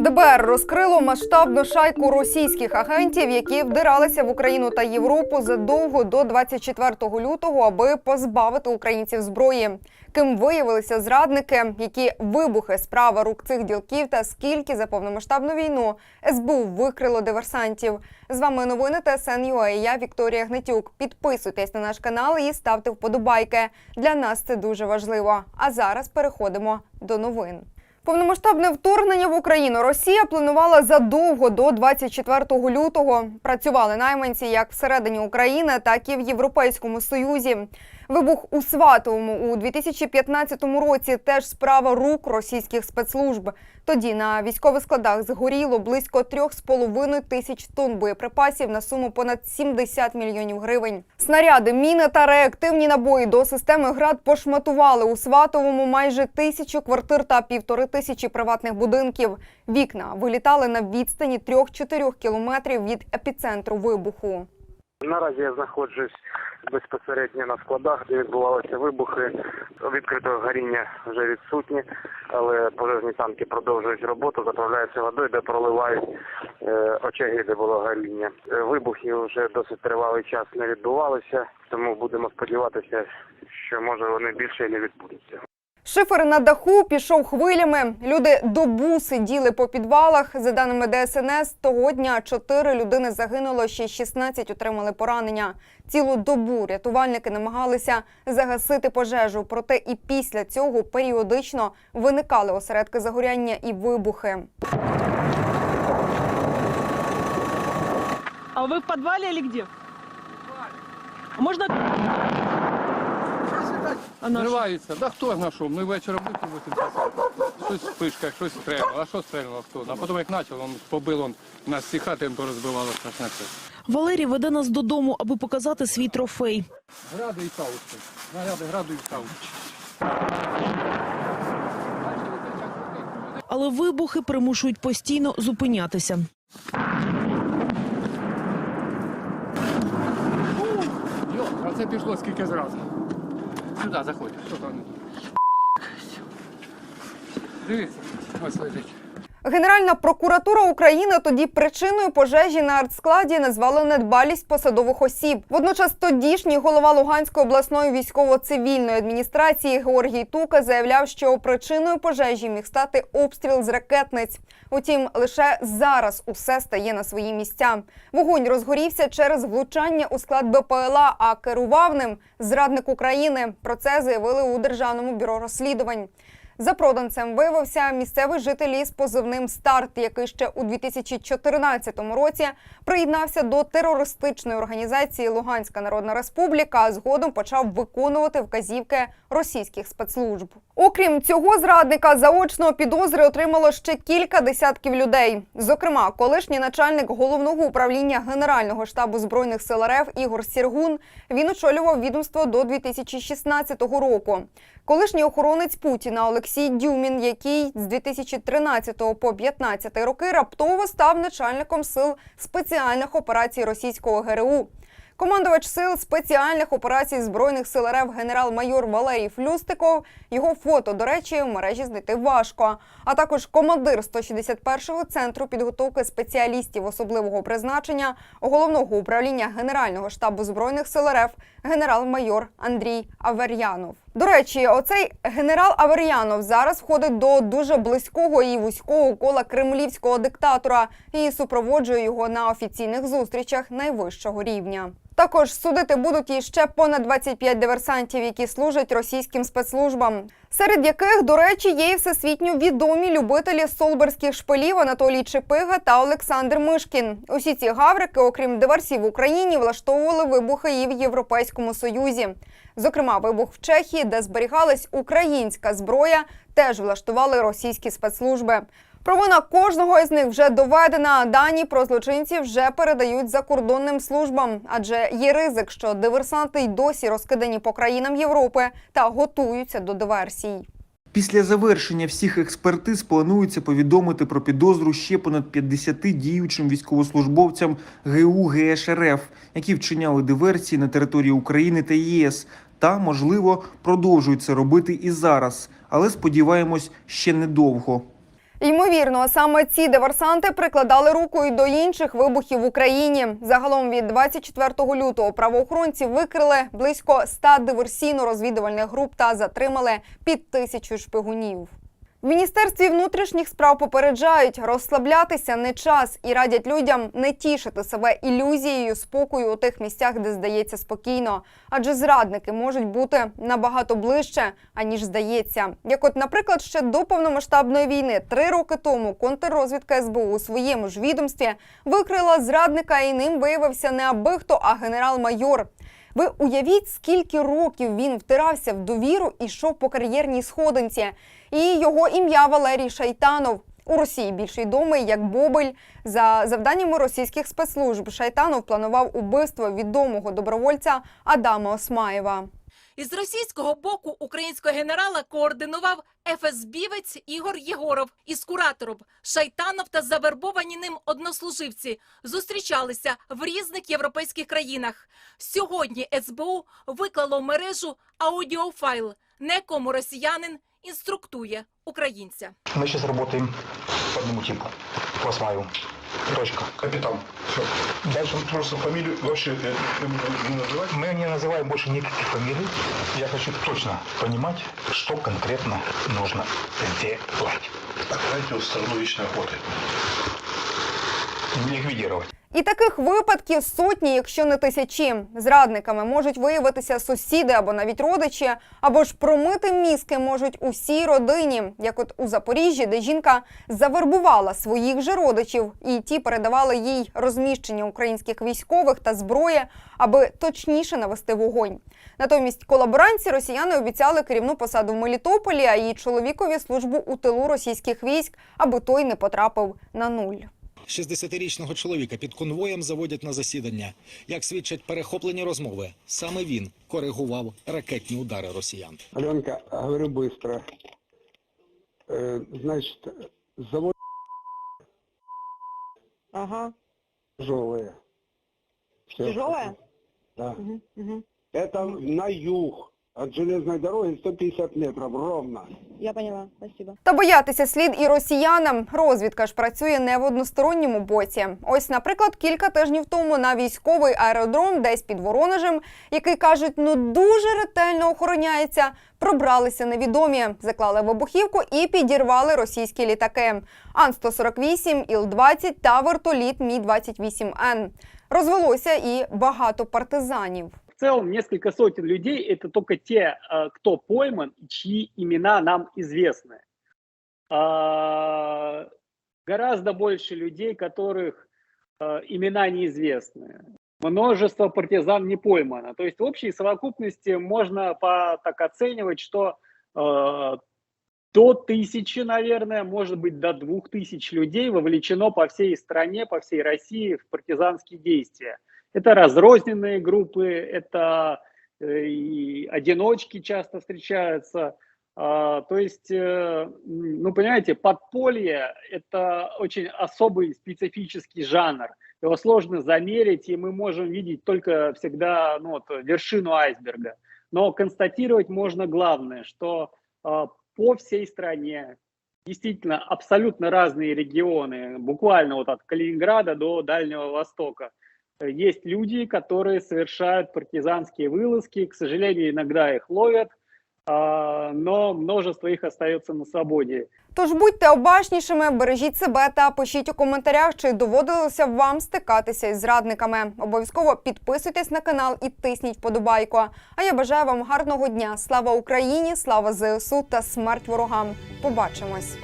ДБР розкрило масштабну шайку російських агентів, які вдиралися в Україну та Європу задовго до 24 лютого, аби позбавити українців зброї. Ким виявилися зрадники, які вибухи справа рук цих ділків та скільки за повномасштабну війну СБУ викрило диверсантів. З вами новини ТСН.UA. Я Вікторія Гнатюк. Підписуйтесь на наш канал і ставте вподобайки. Для нас це дуже важливо. А зараз переходимо до новин. Повномасштабне вторгнення в Україну Росія планувала задовго до 24 лютого. Працювали найманці як всередині України, так і в Європейському Союзі. Вибух у Сватовому у 2015 році теж справа рук російських спецслужб. Тоді на військових складах згоріло близько 3,5 тисяч тонн боєприпасів на суму понад 70 мільйонів гривень. Снаряди, міни та реактивні набої до системи ГРАД пошматували у Сватовому майже тисячу квартир та півтори тисячі приватних будинків. Вікна вилітали на відстані 3-4 кілометрів від епіцентру вибуху. Наразі я знаходжусь безпосередньо на складах, де відбувалися вибухи. Відкритого горіння вже відсутні, але пожежні танки продовжують роботу, заправляються водою, де проливають е, очаги, де було горіння. Е, вибухи вже досить тривалий час не відбувалися, тому будемо сподіватися, що може вони більше і не відбудуться. Шифер на даху пішов хвилями. Люди добу сиділи по підвалах. За даними ДСНС, того дня чотири людини загинуло, ще 16 отримали поранення. Цілу добу рятувальники намагалися загасити пожежу. Проте і після цього періодично виникали осередки загоряння і вибухи. А вы в подвале или где? А можно... А наш? Зривається. Да хто знайшов? Ми вечором викупити Щось спишка, щось стрельнуло. А що стрельнуло хто? А потім як почав, он побив он, нас всі хати порозбивало страшне все. Валерій веде нас додому, аби показати свій трофей. Гради і каучки. Наряди граду і каучки. Але вибухи примушують постійно зупинятися. А це пішло скільки зразу. Сюди заходь. Що там? Дивіться, ось лежить. Генеральна прокуратура України тоді причиною пожежі на артскладі назвала недбалість посадових осіб. Водночас тодішній голова Луганської обласної військово-цивільної адміністрації Георгій Тука заявляв, що причиною пожежі міг стати обстріл з ракетниць. Утім, лише зараз усе стає на свої місця. Вогонь розгорівся через влучання у склад БПЛА, а керував ним зрадник України. Про це заявили у Державному бюро розслідувань. Запроданцем виявився місцевий житель із позивним Старт, який ще у 2014 році приєднався до терористичної організації Луганська Народна Республіка, а згодом почав виконувати вказівки російських спецслужб. Окрім цього, зрадника заочного підозри отримало ще кілька десятків людей. Зокрема, колишній начальник головного управління Генерального штабу збройних сил РФ Ігор Сіргун. Він очолював відомство до 2016 року. Колишній охоронець Путіна Олексій Дюмін, який з 2013 по 2015 роки раптово став начальником сил спеціальних операцій російського ГРУ. Командувач сил спеціальних операцій збройних сил РФ генерал-майор Валерій Флюстиков. Його фото, до речі, в мережі знайти важко. А також командир 161-го центру підготовки спеціалістів особливого призначення головного управління Генерального штабу збройних сил РФ генерал-майор Андрій Авер'янов. До речі, оцей генерал Авер'янов зараз входить до дуже близького і вузького кола кремлівського диктатора і супроводжує його на офіційних зустрічах найвищого рівня. Також судити будуть іще понад 25 диверсантів, які служать російським спецслужбам, серед яких, до речі, є і всесвітньо відомі любителі солберських шпилів Анатолій Чепига та Олександр Мишкін. Усі ці гаврики, окрім диверсій в Україні, влаштовували вибухи і в Європейському Союзі. Зокрема, вибух в Чехії, де зберігалась українська зброя, теж влаштували російські спецслужби. Провина кожного із них вже доведена. Дані про злочинців вже передають закордонним службам, адже є ризик, що диверсанти й досі розкидані по країнам Європи та готуються до диверсій. Після завершення всіх експертиз планується повідомити про підозру ще понад 50 діючим військовослужбовцям ГУ ГШРФ, які вчиняли диверсії на території України та ЄС, та, можливо, продовжують це робити і зараз, але сподіваємось, ще недовго. Ймовірно, саме ці диверсанти прикладали руку і до інших вибухів в Україні. Загалом від 24 лютого правоохоронці викрили близько 100 диверсійно-розвідувальних груп та затримали під тисячу шпигунів. В міністерстві внутрішніх справ попереджають, розслаблятися не час і радять людям не тішити себе ілюзією спокою у тих місцях, де здається спокійно. Адже зрадники можуть бути набагато ближче, аніж здається. Як, от, наприклад, ще до повномасштабної війни, три роки тому контррозвідка СБУ у своєму ж відомстві викрила зрадника, і ним виявився не аби хто, а генерал-майор. Ви уявіть, скільки років він втирався в довіру і йшов по кар'єрній сходинці. І його ім'я Валерій Шайтанов. У Росії більш відомий як Бобель. За завданнями російських спецслужб Шайтанов планував убивство відомого добровольця Адама Осмаєва. Із російського боку українського генерала координував ФСБівець Ігор Єгоров із куратором Шайтанов та завербовані ним однослуживці зустрічалися в різних європейських країнах. Сьогодні СБУ виклало в мережу аудіофайл, на якому росіянин інструктує українця. Мы сейчас работаем по одному типу. По Осмаеву. Точка. Капитан. Все. Дальше просто фамилию вообще э, не называть. Мы не называем больше никаких фамилий. Я хочу точно понимать, что конкретно нужно делать. Отправить его в страну вечной охоты. Ликвидировать. І таких випадків сотні, якщо не тисячі. Зрадниками можуть виявитися сусіди або навіть родичі, або ж промити мізки можуть усій родині, як от у Запоріжжі, де жінка завербувала своїх же родичів, і ті передавали їй розміщення українських військових та зброї, аби точніше навести вогонь. Натомість колаборанці росіяни обіцяли керівну посаду в Мелітополі, а її чоловікові службу у тилу російських військ, аби той не потрапив на нуль. 60-річного чоловіка під конвоєм заводять на засідання. Як свідчать перехоплені розмови, саме він коригував ракетні удари росіян. Аленка, говорю быстро. Э, значит, завод Ага. тяжелые. Всё. Тяжелая? Да. Угу, угу. Это на юг. От железной дороги 150 метров ровно. Я поняла, спасибо. Та боятися слід і росіянам. Розвідка ж працює не в односторонньому боці. Ось, наприклад, кілька тижнів тому на військовий аеродром, десь під Воронежем, який кажуть, ну дуже ретельно охороняється, пробралися невідомі, заклали вибухівку і підірвали російські літаки Ан-148, Іл-20 та вертоліт Мі-28Н. Розвелося і багато партизанів. Целом несколько сотен людей это только те, э, кто пойман, чьи имена нам известны. А, Гораздо больше людей, которых э, имена неизвестны. Множество партизан не поймано. То есть в общей совокупности можно по, так оценивать, что до тысячи, наверное, может быть до двух тысяч людей вовлечено по всей стране, по всей России в партизанские действия. Это разрозненные группы, это э, и одиночки часто встречаются. А, то есть, э, ну, понимаете, подполье – это очень особый специфический жанр. Его сложно замерить, и мы можем видеть только всегда ну, вот, вершину айсберга. Но констатировать можно главное, что а, по всей стране действительно абсолютно разные регионы, буквально вот от Калининграда до Дальнего Востока, есть люди, которые совершают партизанские вылазки. К сожалению, иногда их ловят, но множество их остается на свободе. Тож будьте обачнішими, бережіть себе та пишіть у коментарях, чи доводилося вам стикатися із зрадниками. Обов'язково підписуйтесь на канал і тисніть вподобайку. А я бажаю вам гарного дня. Слава Україні! Слава ЗСУ та смерть ворогам! Побачимось!